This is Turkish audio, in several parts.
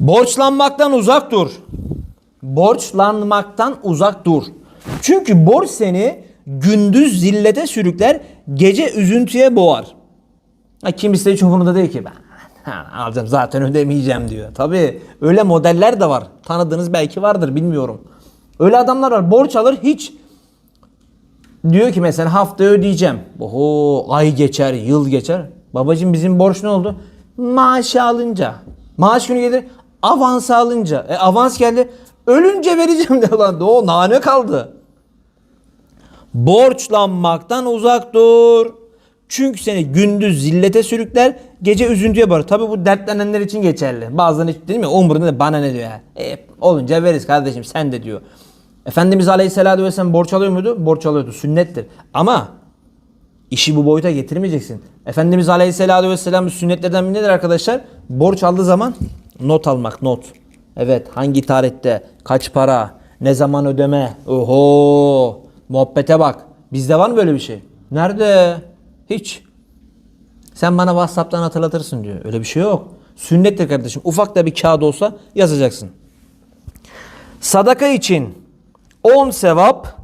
Borçlanmaktan uzak dur. Borçlanmaktan uzak dur. Çünkü borç seni gündüz zillete sürükler, gece üzüntüye boğar. Ha, kimisi hiç umurunda değil ki ben ha, alacağım zaten ödemeyeceğim diyor. Tabii öyle modeller de var. Tanıdığınız belki vardır bilmiyorum. Öyle adamlar var borç alır hiç diyor ki mesela haftaya ödeyeceğim. Oho ay geçer yıl geçer. Babacım bizim borç ne oldu? Maaşı alınca. Maaş günü gelir avans alınca. E avans geldi ölünce vereceğim de lan. O nane kaldı. Borçlanmaktan uzak dur. Çünkü seni gündüz zillete sürükler, gece üzüntüye bağır. Tabi bu dertlenenler için geçerli. Bazıları hiç değil mi? Umurunda da bana ne diyor ya. E, olunca veririz kardeşim sen de diyor. Efendimiz Aleyhisselatü Vesselam borç alıyor muydu? Borç alıyordu. Sünnettir. Ama işi bu boyuta getirmeyeceksin. Efendimiz Aleyhisselatü Vesselam sünnetlerden biri nedir arkadaşlar? Borç aldığı zaman not almak, not. Evet hangi tarihte, kaç para, ne zaman ödeme. Oho muhabbete bak. Bizde var mı böyle bir şey? Nerede? Hiç. Sen bana WhatsApp'tan hatırlatırsın diyor. Öyle bir şey yok. Sünnettir kardeşim. Ufak da bir kağıt olsa yazacaksın. Sadaka için 10 sevap,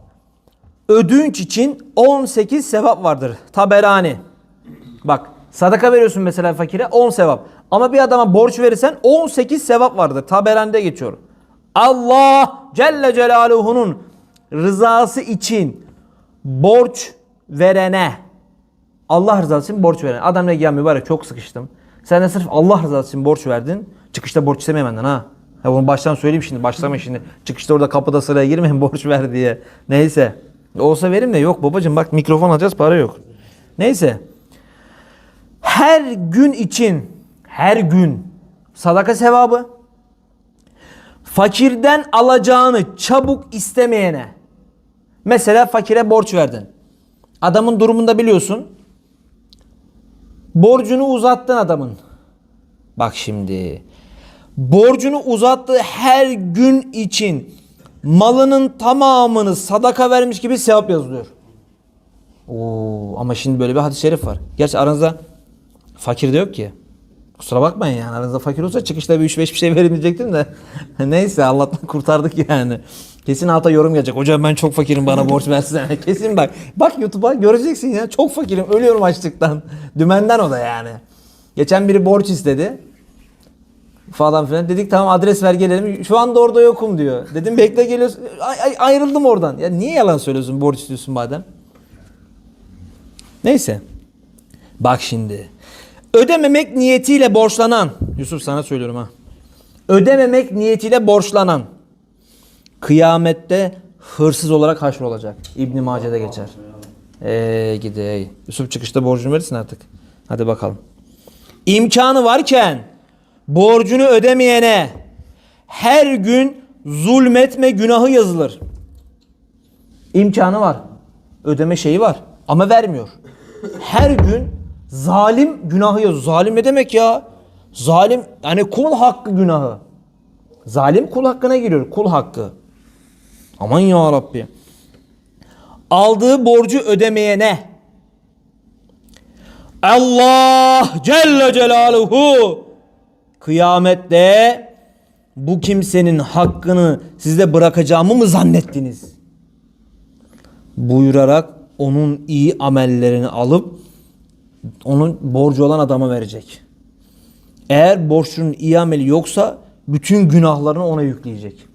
ödünç için 18 sevap vardır. Taberani. Bak sadaka veriyorsun mesela fakire 10 sevap. Ama bir adama borç verirsen 18 sevap vardır. Taberani'de geçiyor. Allah Celle Celaluhu'nun rızası için borç verene Allah rızası için borç veren. Adam ne ya mübarek çok sıkıştım. Sen de sırf Allah rızası için borç verdin. Çıkışta borç istemeyim benden ha. Ya bunu baştan söyleyeyim şimdi. Başlamayın şimdi. Çıkışta orada kapıda sıraya girmeyin borç ver diye. Neyse. Olsa verim de yok babacım bak mikrofon alacağız para yok. Neyse. Her gün için her gün sadaka sevabı fakirden alacağını çabuk istemeyene mesela fakire borç verdin. Adamın durumunda biliyorsun. Borcunu uzattın adamın. Bak şimdi. Borcunu uzattığı her gün için malının tamamını sadaka vermiş gibi sevap yazılıyor. Oo, ama şimdi böyle bir hadis-i şerif var. Gerçi aranızda fakir de yok ki. Kusura bakmayın yani aranızda fakir olsa çıkışta bir 3-5 bir şey verin diyecektim de. Neyse Allah'tan kurtardık yani. Kesin alta yorum gelecek. Hocam ben çok fakirim bana borç versene. Kesin bak. Bak YouTube'a göreceksin ya. Çok fakirim. Ölüyorum açlıktan. Dümenden o da yani. Geçen biri borç istedi. Falan filan. Dedik tamam adres ver gelelim. Şu anda orada yokum diyor. Dedim bekle geliyorsun. Ay, ay, ayrıldım oradan. Ya niye yalan söylüyorsun borç istiyorsun madem? Neyse. Bak şimdi. Ödememek niyetiyle borçlanan. Yusuf sana söylüyorum ha. Ödememek niyetiyle borçlanan. Kıyamette hırsız olarak haşrolacak. İbn Mace'de geçer. Eee gidey. Yusuf çıkışta borcunu verirsin artık. Hadi bakalım. İmkanı varken borcunu ödemeyene her gün zulmetme günahı yazılır. İmkanı var. Ödeme şeyi var ama vermiyor. Her gün zalim günahı yazıyor. Zalim ne demek ya? Zalim yani kul hakkı günahı. Zalim kul hakkına giriyor. Kul hakkı. Aman ya Rabbi. Aldığı borcu ödemeyene Allah Celle Celaluhu kıyamette bu kimsenin hakkını size bırakacağımı mı zannettiniz? Buyurarak onun iyi amellerini alıp onun borcu olan adama verecek. Eğer borçlunun iyi ameli yoksa bütün günahlarını ona yükleyecek.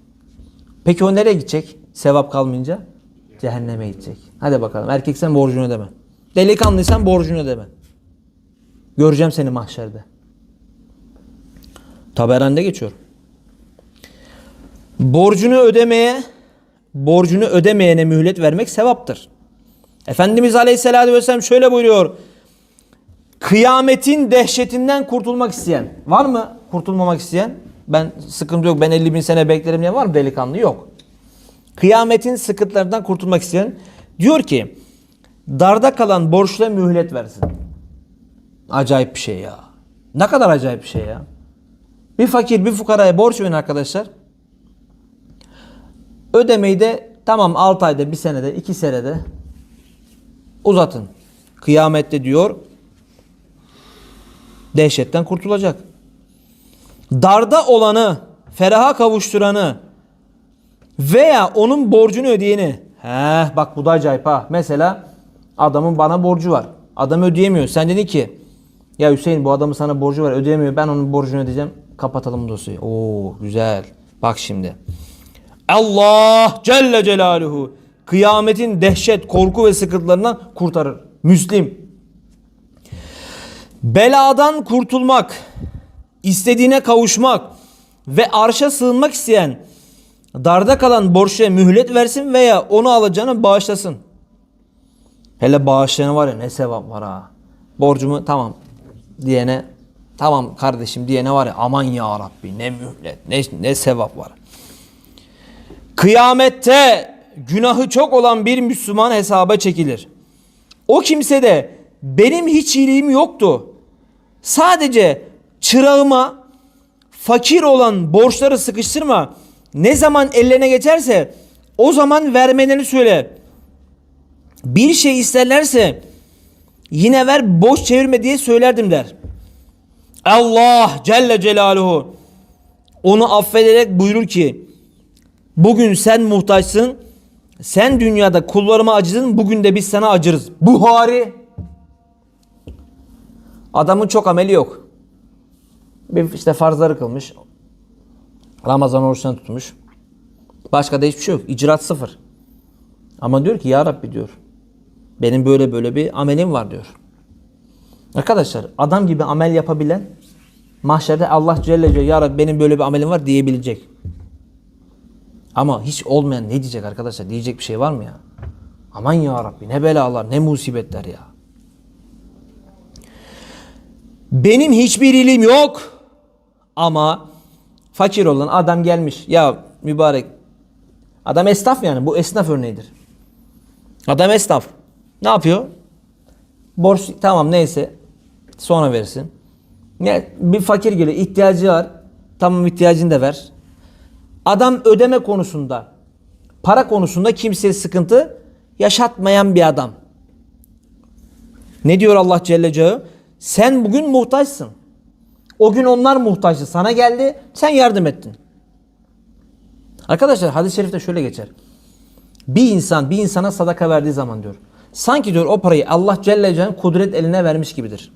Peki o nereye gidecek? Sevap kalmayınca cehenneme gidecek. Hadi bakalım erkek sen borcunu ödeme. Delikanlıysan borcunu ödeme. Göreceğim seni mahşerde. Taberende geçiyor. Borcunu ödemeye, borcunu ödemeyene mühlet vermek sevaptır. Efendimiz Aleyhisselatü Vesselam şöyle buyuruyor. Kıyametin dehşetinden kurtulmak isteyen. Var mı kurtulmamak isteyen? Ben sıkıntı yok ben 50 bin sene beklerim diye var mı delikanlı? Yok. Kıyametin sıkıntılarından kurtulmak isteyen diyor ki darda kalan borçla mühlet versin. Acayip bir şey ya. Ne kadar acayip bir şey ya. Bir fakir bir fukaraya borç verin arkadaşlar. Ödemeyi de tamam 6 ayda, bir senede, 2 senede uzatın. Kıyamette diyor dehşetten kurtulacak. darda olanı, feraha kavuşturanı veya onun borcunu ödeyeni. He bak bu da acayip ha. Mesela adamın bana borcu var. Adam ödeyemiyor. Sen dedin ki ya Hüseyin bu adamın sana borcu var ödeyemiyor. Ben onun borcunu ödeyeceğim. Kapatalım dosyayı. Oo güzel. Bak şimdi. Allah Celle Celaluhu kıyametin dehşet, korku ve sıkıntılarından kurtarır. Müslim. Beladan kurtulmak, istediğine kavuşmak ve arşa sığınmak isteyen darda kalan borçluya mühlet versin veya onu alacağını bağışlasın. Hele bağışlayanı var ya ne sevap var ha. Borcumu tamam diyene tamam kardeşim diyene var ya aman ya Rabbi ne mühlet ne, ne sevap var. Kıyamette günahı çok olan bir Müslüman hesaba çekilir. O kimse de benim hiç iyiliğim yoktu. Sadece çırağıma fakir olan borçları sıkıştırma. Ne zaman ellerine geçerse o zaman vermelerini söyle. Bir şey isterlerse yine ver boş çevirme diye söylerdim der. Allah Celle Celaluhu onu affederek buyurur ki bugün sen muhtaçsın sen dünyada kullarıma acıdın bugün de biz sana acırız. Buhari Adamın çok ameli yok. Bir işte farzları kılmış. Ramazan oruçlarını tutmuş. Başka da hiçbir şey yok. İcraat sıfır. Ama diyor ki ya Rabbi diyor. Benim böyle böyle bir amelim var diyor. Arkadaşlar adam gibi amel yapabilen mahşerde Allah Celle Celle ya Rabbi benim böyle bir amelim var diyebilecek. Ama hiç olmayan ne diyecek arkadaşlar? Diyecek bir şey var mı ya? Aman ya Rabbi ne belalar ne musibetler ya. Benim hiçbir ilim yok. Ama fakir olan adam gelmiş. Ya mübarek. Adam esnaf yani. Bu esnaf örneğidir. Adam esnaf. Ne yapıyor? Borç tamam neyse. Sonra versin. Ne, bir fakir geliyor. ihtiyacı var. Tamam ihtiyacını da ver. Adam ödeme konusunda, para konusunda kimseye sıkıntı yaşatmayan bir adam. Ne diyor Allah Celle Celaluhu? Sen bugün muhtaçsın. O gün onlar muhtaçtı. Sana geldi, sen yardım ettin. Arkadaşlar hadis-i şerifte şöyle geçer. Bir insan bir insana sadaka verdiği zaman diyor. Sanki diyor o parayı Allah Celle Celaluhu kudret eline vermiş gibidir.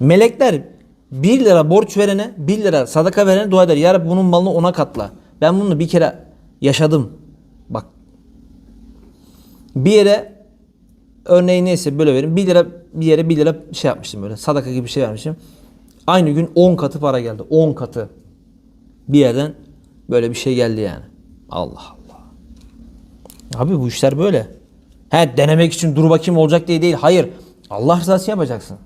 Melekler 1 lira borç verene 1 lira sadaka verene dua eder. Ya Rabbi bunun malını ona katla. Ben bunu bir kere yaşadım. Bak. Bir yere örneği neyse böyle verin. 1 lira bir yere 1 lira şey yapmıştım böyle. Sadaka gibi bir şey vermişim. Aynı gün 10 katı para geldi. 10 katı. Bir yerden böyle bir şey geldi yani. Allah Allah. Abi bu işler böyle. He denemek için dur bakayım olacak diye değil. Hayır. Allah rızası yapacaksın.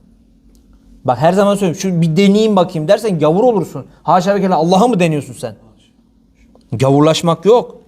Bak her zaman söylüyorum. Şu bir deneyeyim bakayım dersen gavur olursun. Haşa ve Allah'a mı deniyorsun sen? Gavurlaşmak yok.